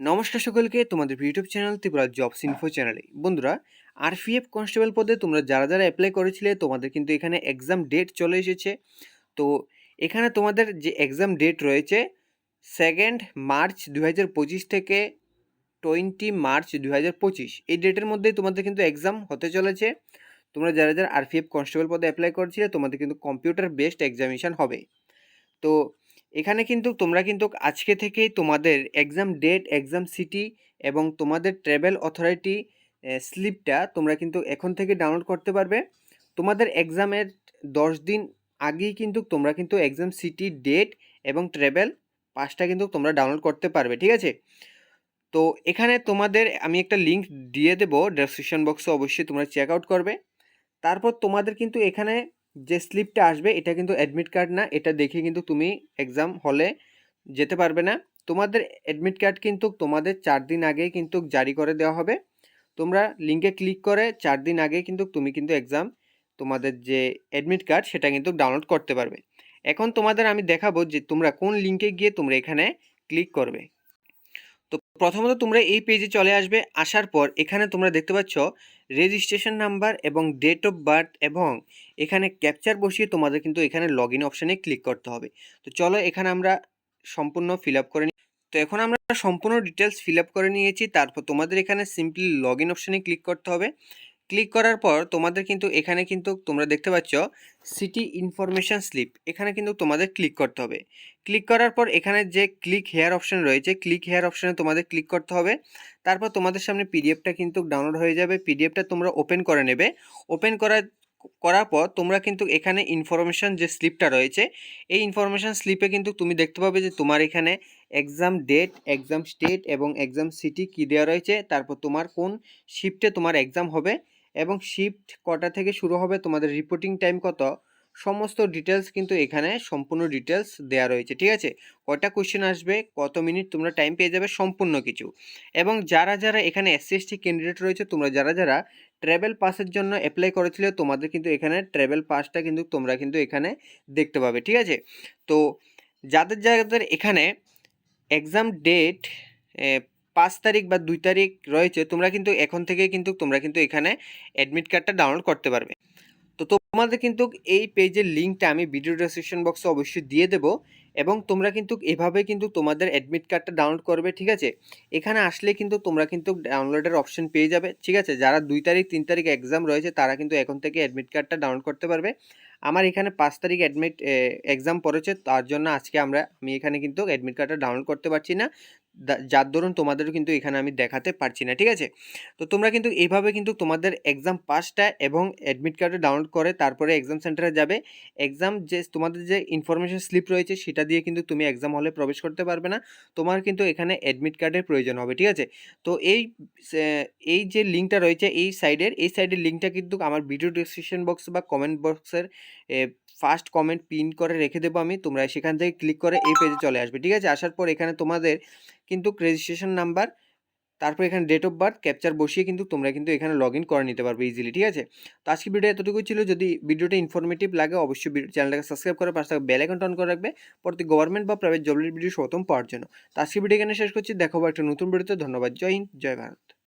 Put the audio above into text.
নমস্কার সকলকে, তোমাদের YouTube channel Tripura jobs info চ্যানেলে বন্ধুরা আরপিএফ কনস্টেবল পদে তোমরা যারা যারা অ্যাপ্লাই করেছিলে, তোমাদের কিন্তু এখানে এক্সাম ডেট চলে এসেছে। তো, এখানে তোমাদের যে এক্সাম ডেট রয়েছে সেকেন্ড মার্চ দু হাজার পঁচিশ থেকে টোয়েন্টি মার্চ দু হাজার পঁচিশ। এই ডেটের মধ্যেই তোমাদের কিন্তু এক্সাম হতে চলেছে। তোমরা যারা যারা আরপিএফ কনস্টেবল পদে অ্যাপ্লাই করেছিলে, তোমাদের কিন্তু কম্পিউটার বেসড এক্সামিনেশান হবে। তো এখানে কিন্তু তোমরা কিন্তু আজকে থেকেই তোমাদের এক্সাম ডেট এক্সাম সিটি এবং তোমাদের ট্রাভেল অথরিটি স্লিপটা তোমরা কিন্তু এখন থেকে ডাউনলোড করতে পারবে। তোমাদের এক্সামের দশ দিন আগেই কিন্তু তোমরা কিন্তু এক্সাম সিটি ডেট এবং ট্রাভেল পাসটা কিন্তু তোমরা ডাউনলোড করতে পারবে, ঠিক আছে? তো এখানে তোমাদের আমি একটা লিঙ্ক দিয়ে দেবো ডেসক্রিপশন বক্সে অবশ্যই তোমরা চেক আউট করবে। তারপর তোমাদের কিন্তু এখানে যে স্লিপটা আসবে, এটা কিন্তু অ্যাডমিট কার্ড না, এটা দেখে কিন্তু তুমি এক্সাম হলে যেতে পারবে না। তোমাদের অ্যাডমিট কার্ড কিন্তু তোমাদের চার দিন আগে কিন্তু জারি করে দেওয়া হবে। তোমরা লিঙ্কে ক্লিক করে চার দিন আগে কিন্তু তুমি কিন্তু এক্সাম তোমাদের যে অ্যাডমিট কার্ড সেটা কিন্তু ডাউনলোড করতে পারবে। এখন তোমাদের আমি দেখাবো যে তোমরা কোন লিঙ্কে গিয়ে তোমরা এখানে ক্লিক করবে। তো প্রথমত তোমরা এই পেজে চলে আসবে, আসার পর এখানে তোমরা দেখতে পাচ্ছ রেজিস্ট্রেশন নাম্বার এবং ডেট অফ বার্থ এবং এখানে ক্যাপচার বসিয়ে তোমাদের কিন্তু এখানে লগ ইন অপশানে ক্লিক করতে হবে। তো চলো এখানে আমরা সম্পূর্ণ ফিল আপ করে নিই তো এখন আমরা সম্পূর্ণ ডিটেলস ফিল আপ করে নিয়েছি, তারপর তোমাদের এখানে সিম্পলি লগ ইন অপশানে ক্লিক করতে হবে। ক্লিক করার পর তোমাদের কিন্তু এখানে কিন্তু তোমরা দেখতে পাচ্ছ সিটি ইনফরমেশান স্লিপ এখানে কিন্তু তোমাদের ক্লিক করতে হবে। ক্লিক করার পর এখানে যে ক্লিক হেয়ার অপশান রয়েছে ক্লিক হেয়ার অপশানে তোমাদের ক্লিক করতে হবে। তারপর তোমাদের সামনে পিডিএফটা কিন্তু ডাউনলোড হয়ে যাবে। পিডিএফটা তোমরা ওপেন করে নেবে। ওপেন করার করার পর তোমরা কিন্তু এখানে ইনফরমেশান যে স্লিপটা রয়েছে, এই ইনফরমেশান স্লিপে কিন্তু তুমি দেখতে পাবে যে তোমার এখানে এক্সাম ডেট এক্সাম স্টেট এবং এক্সাম সিটি কী দেওয়া রয়েছে। তারপর তোমার কোন শিফটে তোমার এক্সাম হবে। এবং শিফট কটা থেকে শুরু হবে, তোমাদের রিপোর্টিং টাইম কত, সমস্ত ডিটেলস কিন্তু এখানে সম্পূর্ণ ডিটেলস দেওয়া রয়েছে, ঠিক আছে? কটা কোশ্চেন আসবে, কত মিনিট তোমরা টাইম পেয়ে যাবে, সম্পূর্ণ কিছু। এবং যারা যারা এখানে এসসি ক্যান্ডিডেট রয়েছে, তোমরা যারা যারা ট্রাভেল পাসের জন্য অ্যাপ্লাই করেছিলে, তোমাদের কিন্তু এখানে ট্রাভেল পাসটা কিন্তু তোমরা কিন্তু এখানে দেখতে পাবে, ঠিক আছে? তো যাদের যাদের এখানে এক্সাম ডেট পাঁচ তারিখ বা দুই তারিখ রয়েছে, তোমরা কিন্তু এখন থেকে কিন্তু, তোমরা কিন্তু এখানে অ্যাডমিট কার্ডটা ডাউনলোড করতে পারবে। তো তোমাদের কিন্তু এই পেজের লিঙ্কটা আমি ভিডিও ডেসক্রিপশন বক্সে অবশ্যই দিয়ে দেবো এবং তোমরা কিন্তু এভাবে কিন্তু তোমাদের অ্যাডমিট কার্ডটা ডাউনলোড করবে, ঠিক আছে? এখানে আসলে কিন্তু তোমরা কিন্তু ডাউনলোডের অপশন পেয়ে যাবে, ঠিক আছে? যারা দুই তারিখ, তিন তারিখ এক্সাম রয়েছে, তারা কিন্তু এখন থেকে অ্যাডমিট কার্ডটা ডাউনলোড করতে পারবে। আমার এখানে পাঁচ তারিখ অ্যাডমিট এক্সাম পড়েছে, তার জন্য আজকে আমরা, আমি এখানে কিন্তু অ্যাডমিট কার্ডটা ডাউনলোড করতে পারছি না। যার দরুন তোমাদেরও কিন্তু এখানে আমি দেখাতে পারছি না, ঠিক আছে? তো তোমরা কিন্তু এইভাবে কিন্তু তোমাদের এক্সাম পাসটা এবং অ্যাডমিট কার্ডটা ডাউনলোড করে তারপরে এক্সাম সেন্টারে যাবে। এক্সাম যে, তোমাদের যে ইনফরমেশন স্লিপ রয়েছে, সেটা দিয়ে কিন্তু তুমি এক্সাম হলে প্রবেশ করতে পারবে না। তোমার কিন্তু এখানে অ্যাডমিট কার্ডের প্রয়োজন হবে, ঠিক আছে? তো এই এই যে লিঙ্কটা রয়েছে এই সাইডের এই সাইডের লিঙ্কটা কিন্তু আমার ভিডিও ডিসক্রিপশন বক্স বা কমেন্ট বক্সের ফার্স্ট কমেন্ট পিন করে রেখে দেবো আমি। তোমরা সেখান থেকে ক্লিক করে এই পেজে চলে আসবে, ঠিক আছে? আসার পর এখানে তোমাদের কিন্তু রেজিস্ট্রেশন নাম্বার তারপর এখানে ডেট অফ বার্থ ক্যাপচার বসিয়ে কিন্তু তোমরা কিন্তু এখানে লগ ইন করে নিতে পারবে ইজিলি ঠিক আছে? তো আজকে ভিডিও এতটুকু ছিল। যদি ভিডিওটা ইনফরমেটিভ লাগে, অবশ্যই চ্যানেলটাকে সাবস্ক্রাইব করে পাশে বেল আইকন অন করে রাখবে। পরে গভর্নমেন্ট বা প্রাইভেট জবের ভিডিও সতম পাওয়ার জন্য। তো আজকে ভিডিও এখানে শেষ করছি। দেখো একটা নতুন ভিডিওতে ধন্যবাদ। জয় হিন্দ, জয় ভারত।